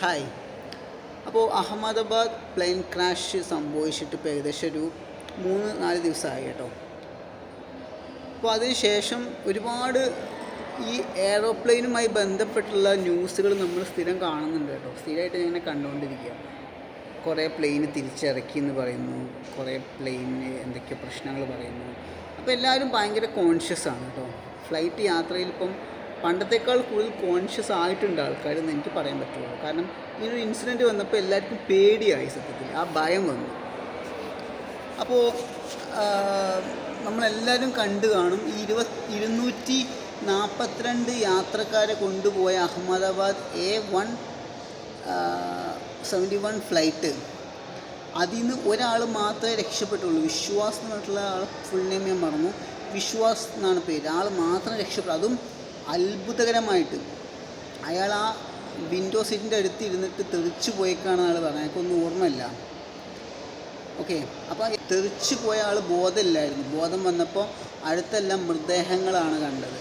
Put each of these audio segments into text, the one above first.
Hi അപ്പോൾ Ahmedabad plain crash സംഭവിച്ചിട്ട് ഇപ്പോൾ ഏകദേശം ഒരു മൂന്ന് നാല് ദിവസമായി കേട്ടോ. അപ്പോൾ അതിനുശേഷം ഒരുപാട് ഈ എയറോപ്ലെയിനുമായി ബന്ധപ്പെട്ടുള്ള ന്യൂസുകൾ നമ്മൾ സ്ഥിരം കാണുന്നുണ്ട് കേട്ടോ. സ്ഥിരമായിട്ട് ഇങ്ങനെ കണ്ടുകൊണ്ടിരിക്കുക. കുറേ പ്ലെയിന് തിരിച്ചിറക്കി എന്ന് പറയുന്നു. കുറേ പ്ലെയിനിന് എന്തൊക്കെയോ പ്രശ്നങ്ങൾ പറയുന്നു. അപ്പോൾ എല്ലാവരും ഭയങ്കര കോൺഷ്യസ് ആണ് കേട്ടോ. ഫ്ലൈറ്റ് യാത്രയിൽ ഇപ്പം പണ്ടത്തേക്കാൾ കൂടുതൽ കോൺഷ്യസ് ആയിട്ടുണ്ട് ആൾക്കാർ എന്ന് എനിക്ക് പറയാൻ പറ്റുള്ളൂ. കാരണം ഈ ഒരു ഇൻസിഡന്റ് വന്നപ്പോൾ എല്ലാവർക്കും പേടിയായി സത്യത്തിൽ. ആ ഭയം വന്നു. അപ്പോൾ നമ്മളെല്ലാവരും കണ്ടു കാണും ഈ ഇരുപത് ഇരുന്നൂറ്റി നാൽപ്പത്തിരണ്ട് യാത്രക്കാരെ കൊണ്ടുപോയ Ahmedabad A one seventy one flight അതിൽ നിന്ന് ഒരാൾ മാത്രമേ രക്ഷപ്പെട്ടുള്ളൂ. വിശ്വാസ് എന്ന് പറഞ്ഞിട്ടുള്ള ആൾ ഫുൾ നെയിം ഞാൻ മറന്നു. വിശ്വാസ് എന്നാണ് പേര്. ആൾ മാത്രം രക്ഷപ്പെട്ടു അതും അത്ഭുതകരമായിട്ട്. അയാൾ ആ വിൻഡോ സീറ്റിന്റെ അടുത്ത് ഇരുന്നിട്ട് തെറിച്ചു പോയേക്കാണ് ആൾ പറഞ്ഞത്. അയാൾക്കൊന്നും ഓർമ്മയില്ല. ഓക്കെ. അപ്പോൾ തെറിച്ചു പോയ ആൾ ബോധമില്ലായിരുന്നു. ബോധം വന്നപ്പോൾ അടുത്തെല്ലാം മൃതദേഹങ്ങളാണ് കണ്ടത്.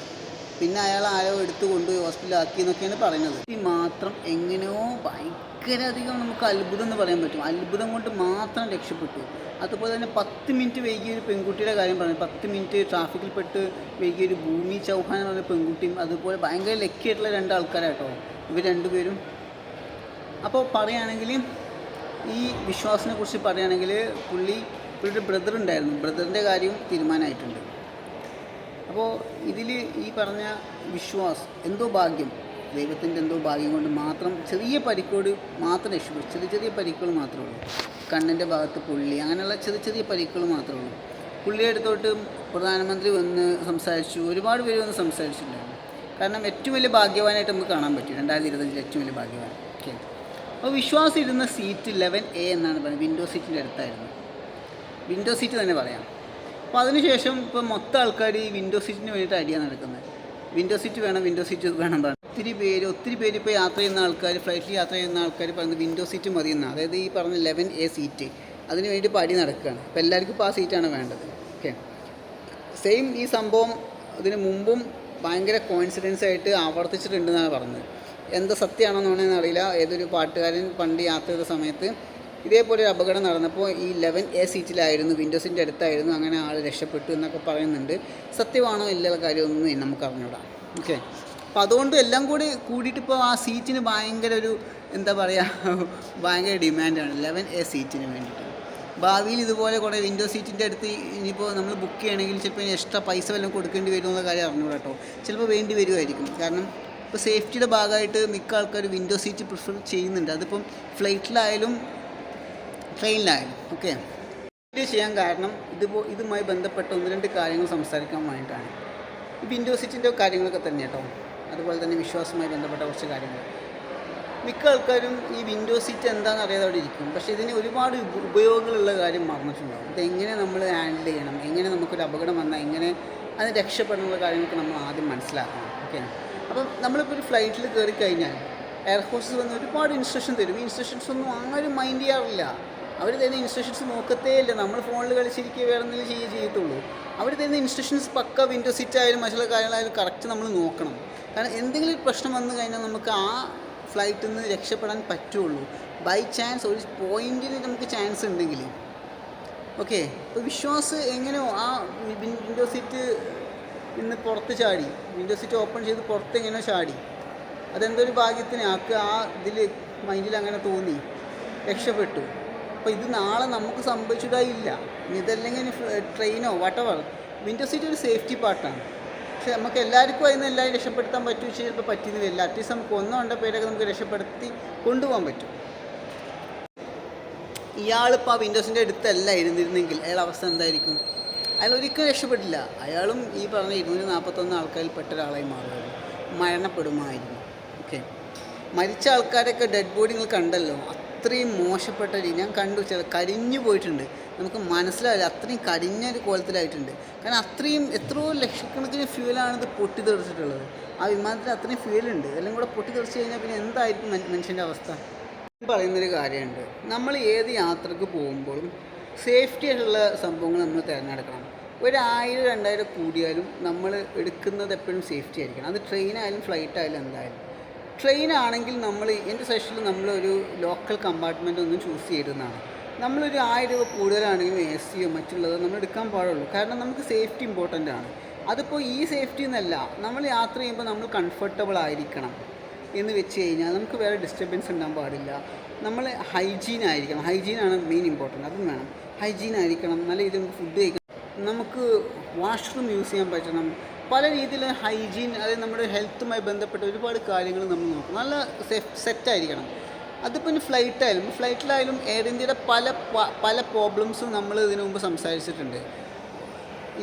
പിന്നെ അയാൾ ആരോ എടുത്തു കൊണ്ടുപോയി ഹോസ്പിറ്റലാക്കി എന്നൊക്കെയാണ് പറയുന്നത്. ഈ മാത്രം എങ്ങനെയോ ഭയങ്കര അധികം നമുക്ക് അത്ഭുതം എന്ന് പറയാൻ പറ്റും. അത്ഭുതം കൊണ്ട് മാത്രം രക്ഷപ്പെട്ടു. അതുപോലെ തന്നെ പത്ത് മിനിറ്റ് വൈകിയ ഒരു പെൺകുട്ടിയുടെ കാര്യം പറഞ്ഞു. പത്ത് മിനിറ്റ് ട്രാഫിക്കിൽ പെട്ട് വൈകിയ ഒരു ഭൂമി ചൗഹാൻ എന്ന് പെൺകുട്ടിയും അതുപോലെ ഭയങ്കര ലക്കിയായിട്ടുള്ള രണ്ട് ആൾക്കാരാട്ടോ. ഇവർ രണ്ടുപേരും. അപ്പോൾ പറയുകയാണെങ്കിൽ ഈ വിശ്വാസിനെ കുറിച്ച് പറയുകയാണെങ്കിൽ പുള്ളി പുള്ളിയുടെ ബ്രദർ ഉണ്ടായിരുന്നു. ബ്രദറിന്റെ കാര്യവും തീരുമാനമായിട്ടുണ്ട്. അപ്പോൾ ഇതിൽ ഈ പറഞ്ഞ വിശ്വാസ് എന്തോ ഭാഗ്യം. ദൈവത്തിന്റെ എന്തോ ഭാഗ്യം കൊണ്ട് മാത്രം ചെറിയ പരിക്കോട് മാത്രം രക്ഷപ്പെട്ടു ചെറിയ ചെറിയ പരിക്കുകൾ മാത്രമേ ഉള്ളൂ. കണ്ണിന്റെ ഭാഗത്ത് പുള്ളി അങ്ങനെയുള്ള ചെറിയ ചെറിയ പരിക്കുകൾ മാത്രമേ ഉള്ളൂ. പുള്ളിയുടെ അടുത്തോട്ട് പ്രധാനമന്ത്രി വന്ന് സംസാരിച്ചു. ഒരുപാട് പേര് വന്ന് സംസാരിച്ചിട്ടുണ്ടായിരുന്നു. കാരണം ഏറ്റവും വലിയ ഭാഗ്യവാനായിട്ട് നമുക്ക് കാണാൻ പറ്റും. രണ്ടായിരത്തി ഇരുപത്തഞ്ചിൽ ഏറ്റവും വലിയ ഭാഗ്യവാൻ. ഓക്കെ. അപ്പോൾ വിശ്വാസം ഇരുന്ന സീറ്റ് ലെവൻ എ എന്നാണ് പറയുന്നത്. വിൻഡോ സീറ്റിന്റെ അടുത്തായിരുന്നു. വിൻഡോ സീറ്റ് തന്നെ പറയാം. അപ്പോൾ അതിനുശേഷം ഇപ്പോൾ മൊത്തം ആൾക്കാർ ഈ വിൻഡോ സീറ്റിന് വേണ്ടിയിട്ട് അടിയാണ് നടക്കുന്നത്. വിൻഡോ സീറ്റ് വേണം വിൻഡോ സീറ്റ് വേണം ഒത്തിരി പേര് ഒത്തിരി പേര് ഇപ്പോൾ യാത്ര ചെയ്യുന്ന ആൾക്കാർ ഫ്ലൈറ്റിൽ യാത്ര ചെയ്യുന്ന ആൾക്കാർ പറയുന്നത് വിൻഡോ സീറ്റ് മതി എന്നാണ് അതായത് ഈ പറഞ്ഞ ലെവൻ എ സീറ്റ് അതിന് വേണ്ടി പടി നടക്കുകയാണ് അപ്പോൾ എല്ലാവർക്കും ഇപ്പോൾ ആ സീറ്റാണ് വേണ്ടത്. ഓക്കെ സെയിം ഈ സംഭവം ഇതിന് മുമ്പും ഭയങ്കര കോയിൻസിഡൻസ് ആയിട്ട് ആവർത്തിച്ചിട്ടുണ്ടെന്നാണ് പറഞ്ഞത്. എന്താ സത്യമാണെന്നോണെന്ന് അറിയില്ല. ഏതൊരു പാട്ടുകാരൻ പണ്ട് യാത്ര ചെയ്ത സമയത്ത് ഇതേപോലെ ഒരു അപകടം നടന്നപ്പോൾ ഈ ലെവൻ എ സീറ്റിലായിരുന്നു വിൻഡോസിന്റെ അടുത്തായിരുന്നു അങ്ങനെ ആൾ രക്ഷപ്പെട്ടു എന്നൊക്കെ പറയുന്നുണ്ട്. സത്യമാണോ ഇല്ല കാര്യമൊന്നും നമുക്ക് അറിഞ്ഞൂടാ. ഓക്കെ അപ്പോൾ അതുകൊണ്ട് എല്ലാം കൂടി കൂടിയിട്ട് ഇപ്പോൾ ആ സീറ്റിന് ഭയങ്കര ഒരു എന്താ പറയുക ഭയങ്കര ഡിമാൻഡാണ് ലെവൻ എ സീറ്റിന് വേണ്ടിയിട്ട്. ഭാവിയിൽ ഇതുപോലെ കുറേ വിൻഡോ സീറ്റിന്റെ അടുത്ത് ഇനിയിപ്പോൾ നമ്മൾ ബുക്ക് ചെയ്യണമെങ്കിൽ ചിലപ്പോൾ ഇനി എക്സ്ട്രാ പൈസ വല്ലതും കൊടുക്കേണ്ടി വരും എന്നുള്ള കാര്യം അറിഞ്ഞൂടാ കേട്ടോ. ചിലപ്പോൾ വേണ്ടി വരുമായിരിക്കും കാരണം ഇപ്പോൾ സേഫ്റ്റിയുടെ ഭാഗമായിട്ട് മിക്ക ആൾക്കാർ വിൻഡോ സീറ്റ് പ്രിഫർ ചെയ്യുന്നുണ്ട്. അതിപ്പം ഫ്ലൈറ്റിലായാലും ട്രെയിനിലായാലും. ഓക്കെ? ഇത് ചെയ്യാൻ കാരണം ഇതിപ്പോൾ ഇതുമായി ബന്ധപ്പെട്ട ഒന്ന് രണ്ട് കാര്യങ്ങൾ സംസാരിക്കാൻ വേണ്ടിയിട്ടാണ്. ഈ വിൻഡോ സീറ്റിന്റെ കാര്യങ്ങളൊക്കെ തന്നെ കേട്ടോ അതുപോലെ തന്നെ വിശ്വാസവുമായി ബന്ധപ്പെട്ട കുറച്ച് കാര്യങ്ങൾ. മിക്ക ആൾക്കാരും ഈ വിൻഡോ സീറ്റ് എന്താണെന്ന് അറിയാതെ അവിടെ ഇരിക്കും. പക്ഷേ ഇതിന് ഒരുപാട് ഉപ- ഉപയോഗങ്ങളുള്ള കാര്യം മറന്നിട്ടുണ്ടാവും. ഇതെങ്ങനെ നമ്മൾ ഹാൻഡിൽ ചെയ്യണം? എങ്ങനെ നമുക്കൊരു അപകടം വന്നാൽ എങ്ങനെ അത് രക്ഷപ്പെടാനുള്ള കാര്യങ്ങളൊക്കെ നമ്മൾ ആദ്യം മനസ്സിലാക്കണം. ഓക്കെ അപ്പം നമ്മളിപ്പോൾ ഒരു ഫ്ലൈറ്റിൽ കയറി കഴിഞ്ഞാൽ എയർ ഹോസ്റ്റസ് വന്ന് ഒരുപാട് ഇൻസ്ട്രക്ഷൻ തരും. ഈ ഇൻസ്ട്രക്ഷൻസ് ഒന്നും ആരും മൈൻഡ് ചെയ്യാറില്ല. അവർ തരുന്ന ഇൻസ്ട്രക്ഷൻസ് നോക്കത്തേ ഇല്ല. നമ്മൾ ഫോണിൽ കളിച്ചിരിക്കുക വേറെ എന്തെങ്കിലും ചെയ്യുക ചെയ്യത്തുള്ളൂ. അവർ തരുന്ന ഇൻസ്ട്രക്ഷൻസ് പക്ക വിൻഡോ സീറ്റ് ആയാലും മറ്റുള്ള കാര്യങ്ങളായാലും കറക്റ്റ് നമ്മൾ നോക്കണം. കാരണം എന്തെങ്കിലും പ്രശ്നം വന്നു കഴിഞ്ഞാൽ നമുക്ക് ആ ഫ്ലൈറ്റിൽ നിന്ന് രക്ഷപ്പെടാൻ പറ്റുള്ളൂ. ബൈ ചാൻസ് ഒരു പോയിന്റിൽ നമുക്ക് ചാൻസ് ഉണ്ടെങ്കിൽ ഓക്കെ ഇപ്പോൾ വിശ്വാസ് എങ്ങനെയോ ആ വിൻഡോ സീറ്റ് ഇന്ന് പുറത്ത് ചാടി. വിൻഡോ സീറ്റ് ഓപ്പൺ ചെയ്ത് പുറത്ത് എങ്ങനെയോ ചാടി. അതെന്തൊരു ഭാഗ്യത്തിന് ആക്ക് ആ ഇതിൽ മൈൻഡിൽ അങ്ങനെ തോന്നി. രക്ഷപ്പെട്ടു. അപ്പോൾ ഇത് നാളെ നമുക്ക് സംഭവിച്ചതായില്ല ഇതല്ലെങ്കിൽ ട്രെയിനോ വട്ടവർ വിൻഡോ സീറ്റ് ഒരു സേഫ്റ്റി പാർട്ടാണ് പക്ഷെ നമുക്ക് എല്ലാവർക്കും അതിന് എല്ലാവരും രക്ഷപ്പെടുത്താൻ പറ്റും. ചിലപ്പോൾ പറ്റിയെന്ന് വരില്ല അറ്റ്ലീസ്റ്റ് നമുക്ക് ഒന്നോ രണ്ടോ പേരൊക്കെ നമുക്ക് രക്ഷപ്പെടുത്തി കൊണ്ടുപോകാൻ പറ്റും. ഇയാളിപ്പോൾ ആ വിൻഡോസിന്റെ അടുത്തല്ല ഇരുന്നിരുന്നെങ്കിൽ അയാളുടെ അവസ്ഥ എന്തായിരിക്കും? അയാൾ ഒരിക്കലും രക്ഷപ്പെട്ടില്ല. അയാളും ഈ പറഞ്ഞ ഇരുന്നൂറ്റി നാൽപ്പത്തൊന്ന് ആൾക്കാരിൽ പെട്ട ഒരാളായി മാറുമായിരുന്നു മരണപ്പെടുമായിരുന്നു. ഓക്കെ മരിച്ച ആൾക്കാരൊക്കെ ഡെഡ് ബോഡി നിങ്ങൾ കണ്ടല്ലോ. അത്രയും മോശപ്പെട്ട രീതി. ഞാൻ കണ്ടു ചില കരിഞ്ഞു പോയിട്ടുണ്ട്. നമുക്ക് മനസ്സിലാവില്ല. അത്രയും കരിഞ്ഞ ഒരു കോലത്തിലായിട്ടുണ്ട്. കാരണം അത്രയും എത്രയോ ലക്ഷക്കണക്കിന് ഫ്യൂലാണ് ഇത് പൊട്ടിത്തെറിച്ചിട്ടുള്ളത്. ആ വിമാനത്തിൽ അത്രയും ഫ്യൂലുണ്ട് എല്ലാം കൂടെ പൊട്ടിത്തെറിച്ച് കഴിഞ്ഞാൽ പിന്നെ എന്തായിരിക്കും മനുഷ്യന്റെ അവസ്ഥ? പറയുന്നൊരു കാര്യമുണ്ട്. നമ്മൾ ഏത് യാത്രയ്ക്ക് പോകുമ്പോഴും സേഫ്റ്റി ആയിട്ടുള്ള സംഭവങ്ങൾ നമ്മൾ തിരഞ്ഞെടുക്കണം. ഒരായിരം രണ്ടായിരം കൂടിയാലും നമ്മൾ എടുക്കുന്നത് എപ്പോഴും സേഫ്റ്റി ആയിരിക്കണം. അത് ട്രെയിനായാലും ഫ്ലൈറ്റ് ആയാലും എന്തായാലും. ട്രെയിൻ ആണെങ്കിൽ നമ്മൾ എന്റെ സെഷനിൽ നമ്മളൊരു ലോക്കൽ കമ്പാർട്ട്മെന്റ് ഒന്നും ചൂസ് ചെയ്തതാണ് നമ്മളൊരു ആയിരം രൂപ കൂടുതലാണെങ്കിലും എ സിയോ മറ്റുള്ളത് നമ്മൾ എടുക്കാൻ പാടുള്ളൂ. കാരണം നമുക്ക് സേഫ്റ്റി ഇമ്പോർട്ടന്റ് ആണ്. അതിപ്പോൾ ഈ സേഫ്റ്റി എന്നല്ല നമ്മൾ യാത്ര ചെയ്യുമ്പോൾ നമ്മൾ കംഫർട്ടബിൾ ആയിരിക്കണം എന്ന് വെച്ച് കഴിഞ്ഞാൽ നമുക്ക് വേറെ ഡിസ്റ്റർബൻസ് ഉണ്ടാകാൻ പാടില്ല. നമ്മൾ ഹൈജീൻ ആയിരിക്കണം. ഹൈജീൻ ആണ് മെയിൻ ഇമ്പോർട്ടന്റ് അതും വേണം. ഹൈജീൻ ആയിരിക്കണം. നല്ല രീതിയിൽ ഫുഡ് കഴിക്കണം. നമുക്ക് വാഷ്റൂം യൂസ് ചെയ്യാൻ പറ്റണം. പല രീതിയിൽ ഹൈജീൻ അതായത് നമ്മുടെ ഹെൽത്തുമായി ബന്ധപ്പെട്ട ഒരുപാട് കാര്യങ്ങൾ നമ്മൾ നോക്കും. നല്ല സെറ്റ് ആയിരിക്കണം അതിപ്പോൾ ഇനി ഫ്ലൈറ്റായാലും ഫ്ലൈറ്റിലായാലും എയർ ഇന്ത്യയുടെ പല പല പ്രോബ്ലംസും നമ്മൾ ഇതിനു മുമ്പ് സംസാരിച്ചിട്ടുണ്ട്.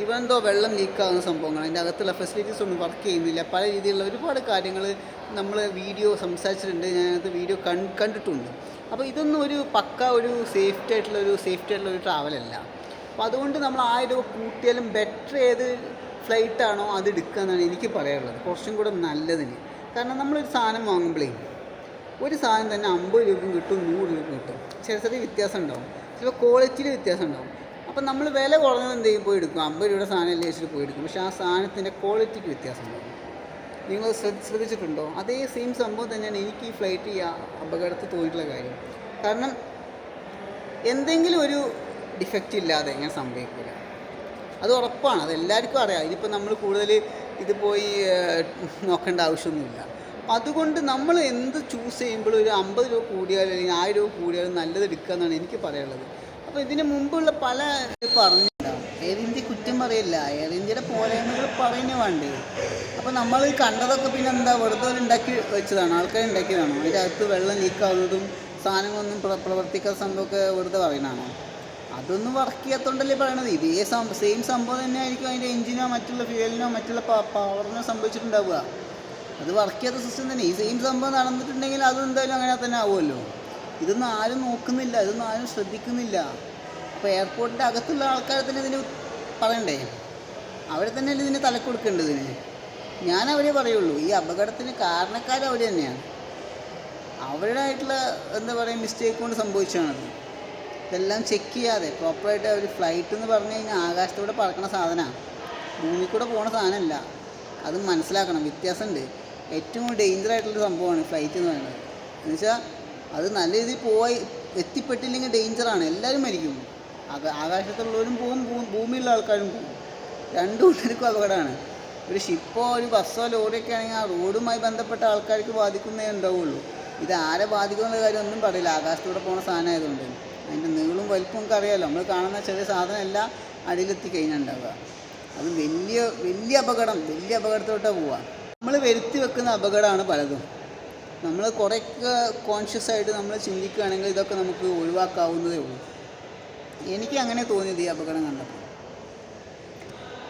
ഇവൻ എന്തോ വെള്ളം ലീക്കാകുന്ന സംഭവങ്ങൾ അതിന്റെ അകത്തുള്ള ഫെസിലിറ്റീസ് ഒന്നും വർക്ക് ചെയ്യുന്നില്ല പല രീതിയിലുള്ള ഒരുപാട് കാര്യങ്ങൾ നമ്മൾ വീഡിയോ സംസാരിച്ചിട്ടുണ്ട് ഞാനത് വീഡിയോ കണ്ടിട്ടുണ്ട്. അപ്പോൾ ഇതൊന്നും ഒരു പക്ക ഒരു സേഫ്റ്റി ആയിട്ടുള്ള ഒരു സേഫ്റ്റി ആയിട്ടുള്ള ഒരു ട്രാവലല്ല അപ്പോൾ അതുകൊണ്ട് നമ്മൾ ആ രൂപ കൂട്ടിയാലും ബെറ്റർ ഏത് ഫ്ലൈറ്റ് ആണോ അത് എടുക്കുക എന്നാണ് എനിക്ക് പറയാനുള്ളത്. കുറച്ചും കൂടെ നല്ലതിന് കാരണം നമ്മളൊരു സാധനം വാങ്ങുമ്പോഴേ ഒരു സാധനം തന്നെ അമ്പത് രൂപയും കിട്ടും നൂറ് രൂപയും കിട്ടും. ചെറിയ ചെറിയ വ്യത്യാസം ഉണ്ടാവും. ചിലപ്പോൾ ക്വാളിറ്റിയിൽ വ്യത്യാസം ഉണ്ടാവും. അപ്പം നമ്മൾ വില കുറഞ്ഞത് എന്ത് ചെയ്യും? പോയി എടുക്കും. അമ്പത് രൂപയുടെ സാധനം അല്ലേ വെച്ചിട്ട് പോയി എടുക്കും. പക്ഷേ ആ സാധനത്തിന്റെ ക്വാളിറ്റിക്ക് വ്യത്യാസം ഉണ്ടാവും. നിങ്ങൾ ശ്രദ്ധ ശ്രദ്ധിച്ചിട്ടുണ്ടോ? അതേ സെയിം സംഭവം തന്നെയാണ് എനിക്ക് ഈ ഫ്ലൈറ്റ് ഈ അപകടത്തിൽ തോന്നിയിട്ടുള്ള കാര്യം. കാരണം എന്തെങ്കിലും ഒരു ഡിഫക്റ്റ് ഇല്ലാതെ ഇങ്ങനെ സംഭവിക്കില്ല. അത് ഉറപ്പാണ്. അത് എല്ലാവർക്കും അറിയാം. ഇതിപ്പോൾ നമ്മൾ കൂടുതൽ ഇത് പോയി നോക്കേണ്ട ആവശ്യമൊന്നുമില്ല. അതുകൊണ്ട് നമ്മൾ എന്ത് ചൂസ് ചെയ്യുമ്പോഴും ഒരു അമ്പത് രൂപ കൂടിയാലും അല്ലെങ്കിൽ ആയിരം രൂപ കൂടിയാലും നല്ലത് എടുക്കുക എന്നാണ് എനിക്ക് പറയാനുള്ളത്. അപ്പോൾ ഇതിന് മുമ്പുള്ള പല പറഞ്ഞിട്ടുണ്ടാവും എയർ ഇന്ത്യ കുറ്റം പറയില്ല. എയർ ഇന്ത്യയുടെ പോരായ്മകൾ പറയുന്നേ വേണ്ടേ? അപ്പോൾ നമ്മൾ കണ്ടതൊക്കെ പിന്നെ എന്താ വെറുതെ ഉണ്ടാക്കി വെച്ചതാണ്. ആൾക്കാർ ഉണ്ടാക്കിയതാണോ? അതിന്റെ അകത്ത് വെള്ളം ലീക്കാവുന്നതും സാധനങ്ങളൊന്നും പ്ര പ്രവർത്തിക്കാത്ത സംഭവമൊക്കെ വെറുതെ പറയുന്നതാണോ? അതൊന്നും വർക്ക് ചെയ്യാത്തോണ്ടല്ലേ പറയണത്. ഇതേ സെയിം സംഭവം തന്നെ ആയിരിക്കും അതിന്റെ എഞ്ചിനോ മറ്റുള്ള ഫ്യൂവലിനോ മറ്റുള്ള പവറിനോ സംഭവിച്ചിട്ടുണ്ടാവുക. അത് വർക്ക് ചെയ്യാത്ത സിസ്റ്റം തന്നെ. ഈ സെയിം സംഭവം നടന്നിട്ടുണ്ടെങ്കിൽ അതെന്തായാലും അങ്ങനെ തന്നെ ആവുമല്ലോ. ഇതൊന്നും ആരും നോക്കുന്നില്ല. ഇതൊന്നും ആരും ശ്രദ്ധിക്കുന്നില്ല. അപ്പോൾ എയർപോർട്ടിന്റെ അകത്തുള്ള ആൾക്കാരെ തന്നെ ഇതിന് പറയണ്ടേ? അവരെ തന്നെയല്ലേ ഇതിന് തലക്ക് കൊടുക്കേണ്ടത് ഇതിന്? ഞാൻ അവരെ പറയുള്ളൂ. ഈ അപകടത്തിന് കാരണക്കാർ അവർ തന്നെയാണ്. അവരുടെ ആയിട്ടുള്ള എന്താ പറയുക മിസ്റ്റേക്ക് കൊണ്ട് സംഭവിച്ചതാണത്. ഇതെല്ലാം ചെക്ക് ചെയ്യാതെ പ്രോപ്പറായിട്ട് അവർ ഫ്ലൈറ്റ് എന്ന് പറഞ്ഞു കഴിഞ്ഞാൽ ആകാശത്തൂടെ പറക്കണ സാധനമാണ് ഭൂമിയിൽ കൂടെ പോകണ സാധനമല്ല അത് മനസ്സിലാക്കണം. വ്യത്യാസമുണ്ട്. ഏറ്റവും ഡേഞ്ചർ ആയിട്ടുള്ള സംഭവമാണ് ഫ്ലൈറ്റ് എന്ന് പറയുന്നത്. എന്നുവെച്ചാൽ അത് നല്ല രീതിയിൽ പോയി എത്തിപ്പെട്ടില്ലെങ്കിൽ ഡേഞ്ചറാണ് എല്ലാവരും മരിക്കും. ആകാ ആകാശത്തുള്ളവരും പോകും ഭൂമിയിലുള്ള ആൾക്കാരും പോവും. രണ്ടു കൂട്ടർക്കും അപകടമാണ്. ഒരു ഷിപ്പോ ഒരു ബസ്സോ ലോറിയൊക്കെ ആണെങ്കിൽ ആ റോഡുമായി ബന്ധപ്പെട്ട ആൾക്കാർക്ക് ബാധിക്കുന്നേ ഉണ്ടാവുള്ളൂ. ഇത് ആരെ ബാധിക്കുന്ന കാര്യം ഒന്നും പറയില്ല. ആകാശത്തൂടെ പോകുന്ന സാധനം ആയതുകൊണ്ട്. അതിന്റെ നീളും വലിപ്പം ഒക്കെ അറിയാമല്ലോ നമ്മൾ കാണുന്ന ചെറിയ സാധനം സാധനമല്ല അടിയിലെത്തി ഉണ്ടാവുക അത് വലിയ വലിയ അപകടം വലിയ അപകടത്തോട്ടാണ് പോവുക. നമ്മൾ വരുത്തി വെക്കുന്ന അപകടമാണ് പലതും. നമ്മൾ കുറേയൊക്കെ കോൺഷ്യസ് ആയിട്ട് നമ്മൾ ചിന്തിക്കുകയാണെങ്കിൽ ഇതൊക്കെ നമുക്ക് ഒഴിവാക്കാവുന്നതേ ഉള്ളൂ. എനിക്ക് അങ്ങനെ തോന്നിയത് ഈ അപകടം കണ്ടപ്പോൾ.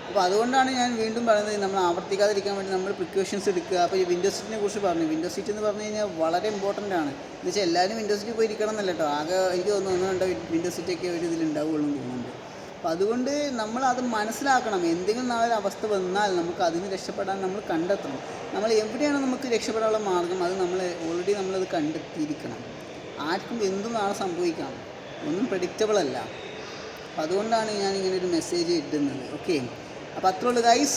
അപ്പോൾ അതുകൊണ്ടാണ് ഞാൻ വീണ്ടും പറയുന്നത് നമ്മൾ ആവർത്തിക്കാതിരിക്കാൻ വേണ്ടി നമ്മൾ പ്രിക്കോഷൻസ് എടുക്കുക. അപ്പോൾ ഈ വിൻഡോ സീറ്റിനെ കുറിച്ച് പറഞ്ഞു. വിൻഡോ സീറ്റ് എന്ന് പറഞ്ഞു കഴിഞ്ഞാൽ വളരെ ഇമ്പോർട്ടന്റ് ആണ്. എന്ന് വെച്ചാൽ എല്ലാവരും വിൻഡോ സീറ്റ് പോയി ഇരിക്കണം എന്നല്ല കേട്ടോ ആകെ എനിക്ക് തോന്നുന്നു രണ്ടോ വിൻഡോ സീറ്റൊക്കെ ഒരു ഇതിൽ ഉണ്ടാവുള്ളൂ എന്ന് തോന്നുന്നുണ്ട്. അപ്പോൾ അതുകൊണ്ട് നമ്മൾ അത് മനസ്സിലാക്കണം. എന്തെങ്കിലും നാളെ അവസ്ഥ വന്നാൽ നമുക്ക് അതിൽ നിന്ന് രക്ഷപ്പെടാൻ നമ്മൾ കണ്ടെത്തണം. നമ്മൾ എവിടെയാണ് നമുക്ക് രക്ഷപ്പെടാനുള്ള മാർഗം? അത് നമ്മൾ ഓൾറെഡി നമ്മളത് കണ്ടെത്തിയിരിക്കണം. ആർക്കും എന്തും നാളെ സംഭവിക്കാം. ഒന്നും പ്രഡിക്റ്റബിൾ അല്ല. അതുകൊണ്ടാണ് ഞാൻ ഇങ്ങനെ ഒരു മെസ്സേജ് ഇടുന്നത്. ഓക്കെ അപ്പോൾ അത്രയുള്ളൂ ഗൈസ്